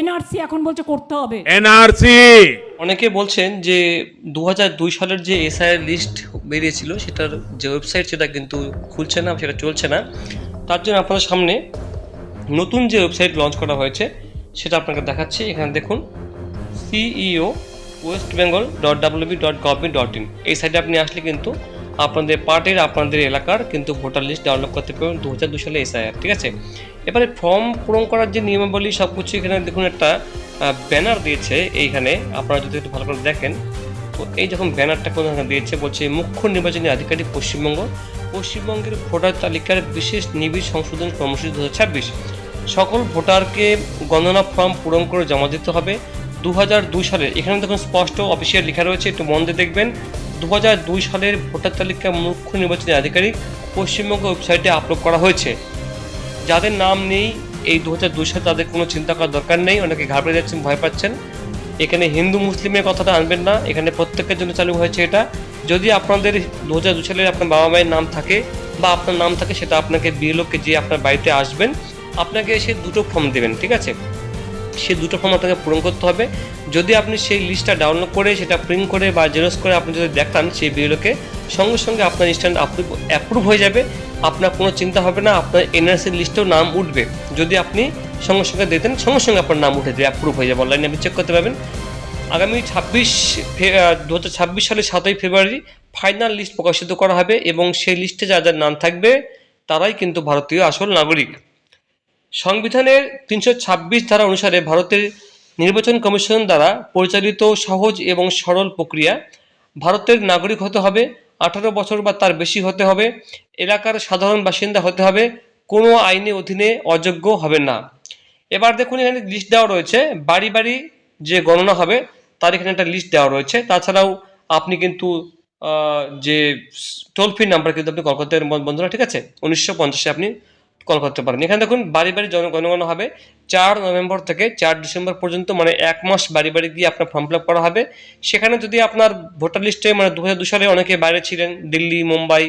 NRC এখন বলছে করতে হবে। এনআরসি। অনেকে বলছেন যে দু হাজার দুই সালের যে এসআইআর লিস্ট বেরিয়েছিল সেটার যে ওয়েবসাইট সেটা কিন্তু খুলছে না সেটা চলছে না। তার জন্য আপনাদের সামনে নতুন যে ওয়েবসাইট লঞ্চ করা হয়েছে সেটা আপনাকে দেখাচ্ছি। এখানে দেখুন CEO West Bengal dot WB dot government dot in এই সাইটে আপনি আসলে কিন্তু আপনাদের পার্টির আপনাদের এলাকার কিন্তু ভোটার লিস্ট ডাউনলোড করতে পারবেন দু হাজার দু সালে এসআইআর, ঠিক আছে? এবারে ফর্ম পূরণ করার যে নিয়মাবলী সব কিছু এখানে দেখুন একটা ব্যানার দিয়েছে এইখানে, আপনারা যদি একটু ভালো করে দেখেন। তো এই যখন ব্যানারটা কোনো দিয়েছে, বলছে মুখ্য নির্বাচনী আধিকারিক পশ্চিমবঙ্গ। পশ্চিমবঙ্গের ভোটার তালিকার বিশেষ নিবিড় সংশোধন কর্মসূচি দু সকল ভোটারকে গণনা ফর্ম পূরণ করে জমা দিতে হবে। দু হাজার দুই সালে, এখানে দেখুন স্পষ্ট অফিসিয়াল লেখা রয়েছে, একটু মন দিয়ে দেখবেন। দু দুই সালের ভোটার তালিকা মুখ্য নির্বাচনী আধিকারিক পশ্চিমবঙ্গ ওয়েবসাইটে আপলোড করা হয়েছে। যাদের নাম নেই, এই দু হাজার দুই সালে তাদের কোনো চিন্তা করার দরকার নেই। অনেকে ঘাবড়ে যাচ্ছেন, ভয় পাচ্ছেন। এখানে হিন্দু, মুসলিমের কথাটা আনবেন না। এখানে প্রত্যেকের জন্য চালু হয়েছে এটা। যদি আপনাদের দু হাজার দু সালে আপনার বাবা মায়ের নাম থাকে বা আপনার নাম থাকে, সেটা আপনাকে বিএলওকে যে আপনার বাড়িতে আসবেন। আপনাকে এসে দুটো ফর্ম দেবেন, ঠিক আছে? সে দুটো ফর্ম আপনাকে পূরণ করতে হবে। যদি আপনি সেই লিস্টটা ডাউনলোড করে, সেটা প্রিন্ট করে বা জেরক্স করে আপনি যদি দেখান সেই বিএলওকে সঙ্গে সঙ্গে আপনার ইনস্ট্যান্ট অ্যাপ্রুভ হয়ে যাবে। আপনার কোনো চিন্তা হবে না, আপনার এনআরসির লিস্টেও নাম উঠবে। যদি আপনি সঙ্গে সঙ্গে দিতেন সঙ্গে সঙ্গে আপনার নাম উঠে যাবে অ্যাপ্রুভ হয়ে যাবে। অনলাইনে আপনি চেক করতে পারবেন। আগামী ছাব্বিশ দু হাজার ছাব্বিশ সালের সাতই ফেব্রুয়ারি ফাইনাল লিস্ট প্রকাশিত করা হবে এবং সেই লিস্টে যাদের নাম থাকবে, তারাই কিন্তু ভারতীয় আসল নাগরিক। সংবিধানের তিনশো ছাব্বিশ ধারা অনুসারে ভারতের নির্বাচন কমিশন দ্বারা পরিচালিত সহজ এবং সরল প্রক্রিয়া, ভারতের নাগরিক হতে হবে, আঠারো বছর বা তার বেশি হতে হবে, এলাকার সাধারণ বাসিন্দা হতে হবে, কোনো আইনের অধীনে অযোগ্য হবে না। এবার দেখুন, এখানে লিস্ট দেওয়া রয়েছে, বাড়ি বাড়ি যে গণনা হবে, তার এখানে একটা লিস্ট দেওয়া রয়েছে। তাছাড়াও আপনি কিন্তু যে টোল ফ্রি নাম্বার কিন্তু আপনি কল করতে বন্ধুরা, ঠিক আছে? উনিশশো পঞ্চাশে আপনি কল করতে পারেন। এখানে দেখুন, বাড়ি বাড়ি জনগণগণ হবে। চার নভেম্বর থেকে চার ডিসেম্বর পর্যন্ত মানে এক মাস বাড়ি বাড়ি গিয়ে আপনার ফর্ম ফিল করা হবে। সেখানে যদি আপনার ভোটার লিস্টে মানে দু সালে অনেকে বাইরে ছিলেন, দিল্লি, মুম্বাই,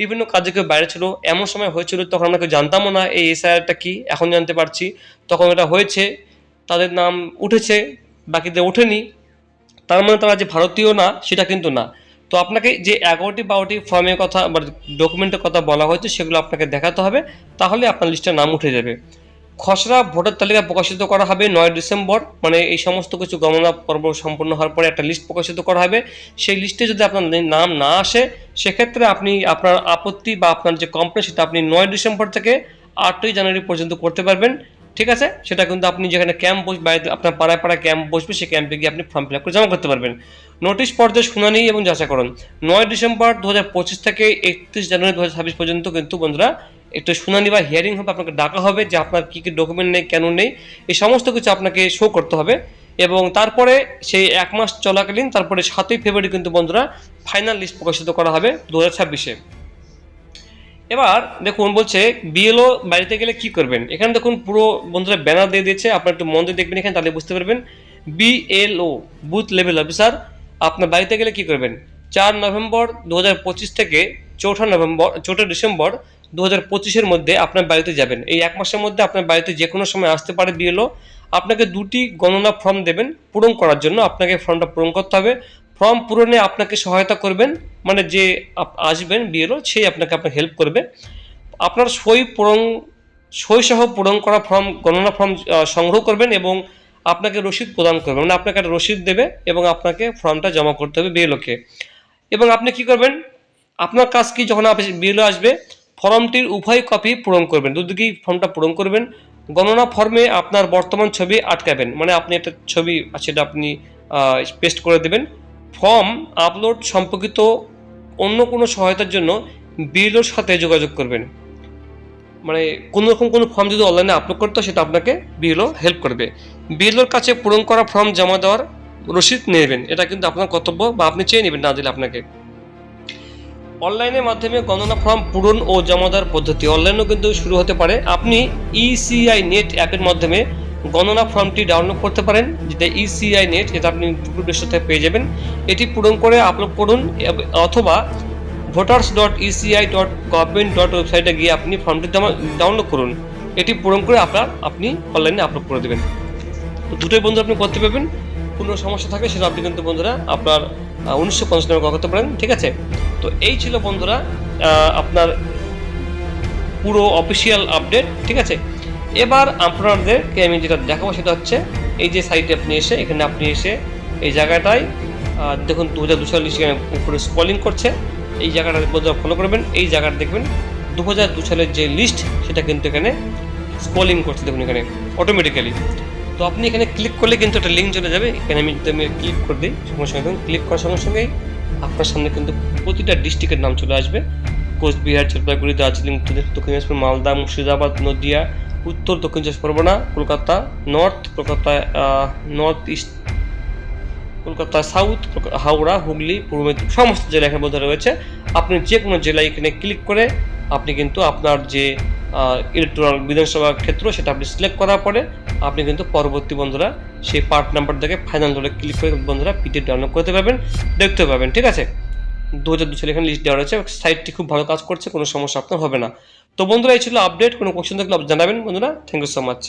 বিভিন্ন কাজে কেউ বাইরে ছিল, এমন সময় হয়েছিল, তখন আমরা কেউ জানতামও না এই এসআইআরটা কি, এখন জানতে পারছি। তখন এটা হয়েছে, তাদের নাম উঠেছে, বাকিদের ওঠেনি। তার মানে তারা যে ভারতীয় না, সেটা কিন্তু না। তো আপনাকে যে এগারোটি বারোটি ফর্মের কথা বা ডকুমেন্টের কথা বলা হয়েছে, সেগুলো আপনাকে দেখাতে হবে, তাহলে আপনার লিস্টে নাম উঠে যাবে। খসড়া ভোটার তালিকা প্রকাশিত করা হবে নয় ডিসেম্বর মানে এই সমস্ত কিছু গণনা পর্ব সম্পূর্ণ হওয়ার পরে একটা লিস্ট প্রকাশিত করা হবে। সেই লিস্টে যদি আপনার নাম না আসে, সেক্ষেত্রে আপনি আপনার আপত্তি বা আপনার যে কমপ্লেন সেটা আপনি নয় ডিসেম্বর থেকে আটই জানুয়ারি পর্যন্ত করতে পারবেন। ঠিক আছে? সেটা কিন্তু আপনি যেখানে ক্যাম্প বস, বাড়িতে আপনার পাড়ায় পাড়ায় ক্যাম্প বসবে সেই ক্যাম্পে গিয়ে আপনি ফর্ম ফিল আপ করে জমা করতে পারবেন। নোটিশ পর্যায়ে শুনানি এবং যাচাইকরণ নয় ডিসেম্বর দু হাজার পঁচিশ থেকে একত্রিশ জানুয়ারি দু হাজার ছাব্বিশ পর্যন্ত কিন্তু বন্ধুরা, একটু শুনানি বা হিয়ারিং হবে, আপনাকে ডাকা হবে যে আপনার কী কী ডকুমেন্ট নেই, কেন নেই, এই সমস্ত কিছু আপনাকে শো করতে হবে। এবং তারপরে সেই এক মাস চলাকালীন, তারপরে সাতই ফেব্রুয়ারি কিন্তু বন্ধুরা ফাইনাল লিস্ট প্রকাশিত করা হবে দু হাজার ছাব্বিশে। এবার দেখুন বলছে বিএলও বাড়িতে গেলে কি করবেন? এখানে দেখুন পুরো বন্ধুরা ব্যানার দিয়ে দিয়েছে, আপনার একটু মন দিয়ে দেখবেন এখানে, তাহলে বুঝতে পারবেন। বিএলও বুথ লেভেল অফিসার আপনার বাড়িতে গেলে কি করবেন? চার নভেম্বর দু হাজার পঁচিশ থেকে চৌঠা নভেম্বর, চৌঠা ডিসেম্বর দু হাজার পঁচিশের মধ্যে আপনার বাড়িতে যাবেন। এই এক মাসের মধ্যে আপনার বাড়িতে যে কোনো সময় আসতে পারে বিএলও আপনাকে দুটি গণনা ফর্ম দেবেন পূরণ করার জন্য। আপনাকে ফর্মটা পূরণ করতে হবে। ফর্ম পূরণে আপনাকে সহায়তা করবেন মানে যে আসবেন বিএলও সেই আপনাকে আপনাকে হেল্প করবে। আপনার সই পূরণ সই সহ পূরণ করা ফর্ম, গণনা ফর্ম সংগ্রহ করবেন এবং আপনাকে রসিদ প্রদান করবেন। মানে আপনাকে একটা রসিদ দেবে এবং আপনাকে ফর্মটা জমা করতে হবে বিএলওকে এবং আপনি কি করবেন, আপনার কাজ কি যখন বিএলও আসবে, ফর্মটির উভয় কপি পূরণ করবেন। দুদিকেই ফর্মটা পূরণ করবেন। গণনা ফর্মে আপনার বর্তমান ছবি আটকাবেন। মানে আপনি একটা ছবি, সেটা আপনি পেস্ট করে দেবেন। ফর্ম আপলোড সম্পর্কিত অন্য কোনো সহায়তার জন্য বিএলওর সাথে যোগাযোগ করবেন। মানে কোনো রকম কোনো ফর্ম যদি অনলাইনে আপলোড করতে সেটা আপনাকে বিএলও হেল্প করবে। বিএলওর কাছে পূরণ করা ফর্ম জমা দেওয়ার রসিদ নেবেন। এটা কিন্তু আপনার কর্তব্য বা আপনি চেয়ে নেবেন না দিলে আপনাকে। অনলাইনের মাধ্যমে গণনা ফর্ম পূরণ ও জমা দেওয়ার পদ্ধতি। অনলাইনেও কিন্তু শুরু হতে পারে। আপনি ইসিআই নেট অ্যাপের মাধ্যমে গণনা ফর্মটি ডাউনলোড করতে পারেন, যেটা ইসিআই নেট যেটা আপনি গুগল প্লে স্টোর থেকে পেয়ে যাবেন। এটি পূরণ করে আপলোড করুন, অথবা voters dot ECI dot government dot ওয়েবসাইটে গিয়ে আপনি ফর্মটি ডাউনলোড করুন। এটি পূরণ করে আপনার, আপনি অনলাইনে আপলোড করে দেবেন। তো দুটোই বন্ধু আপনি করতে পারবেন। কোনো সমস্যা থাকে, সেটা আপনি কিন্তু বন্ধুরা আপনার উনিশশো পঞ্চাশ নম্বর করতে পারেন, ঠিক আছে? তো এই ছিল বন্ধুরা আপনার পুরো অফিসিয়াল আপডেট ঠিক আছে? এবার আপনাদেরকে আমি যেটা দেখাবো সেটা হচ্ছে এই যে সাইটে আপনি এসে, এখানে আপনি এসে এই জায়গাটায় দেখুন দু হাজার দুশো এখানে উপরে স্কলিং করছে। এই জায়গাটা ফলো করবেন। এই জায়গাটা দেখবেন দু হাজার দু সালের যে লিস্ট সেটা কিন্তু এখানে স্কলিং করছে, দেখুন এখানে অটোমেটিক্যালি তো আপনি এখানে ক্লিক করলে কিন্তু একটা লিঙ্ক চলে যাবে। এখানে আমি আমি ক্লিক করে দিই, সঙ্গে সঙ্গে ক্লিক করার সঙ্গে সঙ্গেই আপনার সামনে কিন্তু প্রতিটা ডিস্ট্রিক্টের নাম চলে আসবে। কোচবিহার, জলপাইগুড়ি, দার্জিলিং দক্ষিণ দিনাজপুর, মালদা, মুর্শিদাবাদ, নদিয়া, উত্তর দক্ষিণ চব্বিশ Parganas Kolkata, north Kolkata north east, Kolkata, south Howrah, Hooghly, পূর্ব মেদিনীপুর, সমস্ত জেলা এখানে মধ্যে রয়েছে। আপনি যে কোনো জেলায় এখানে ক্লিক করে আপনি কিন্তু আপনার যে ইলেকট্রাল বিধানসভা ক্ষেত্র, সেটা আপনি সিলেক্ট করার পরে আপনি কিন্তু পরবর্তী বন্ধুরা সেই পার্ট নাম্বার থেকে ফাইনাল ধরে ক্লিক করে বন্ধুরা পিটি ডাউনলোড করতে পারবেন, দেখতে পাবেন ঠিক আছে? দু হাজার দু সালে এখানে লিস্ট দেওয়া রয়েছে। সাইটটি খুব ভালো কাজ করছে, কোনো সমস্যা আপনার হবে না। তো বন্ধুরা, এই ছিল আপডেট কোনো কোশ্চেন থাকলে জানাবেন। বন্ধুরা থ্যাংক ইউ সো মাচ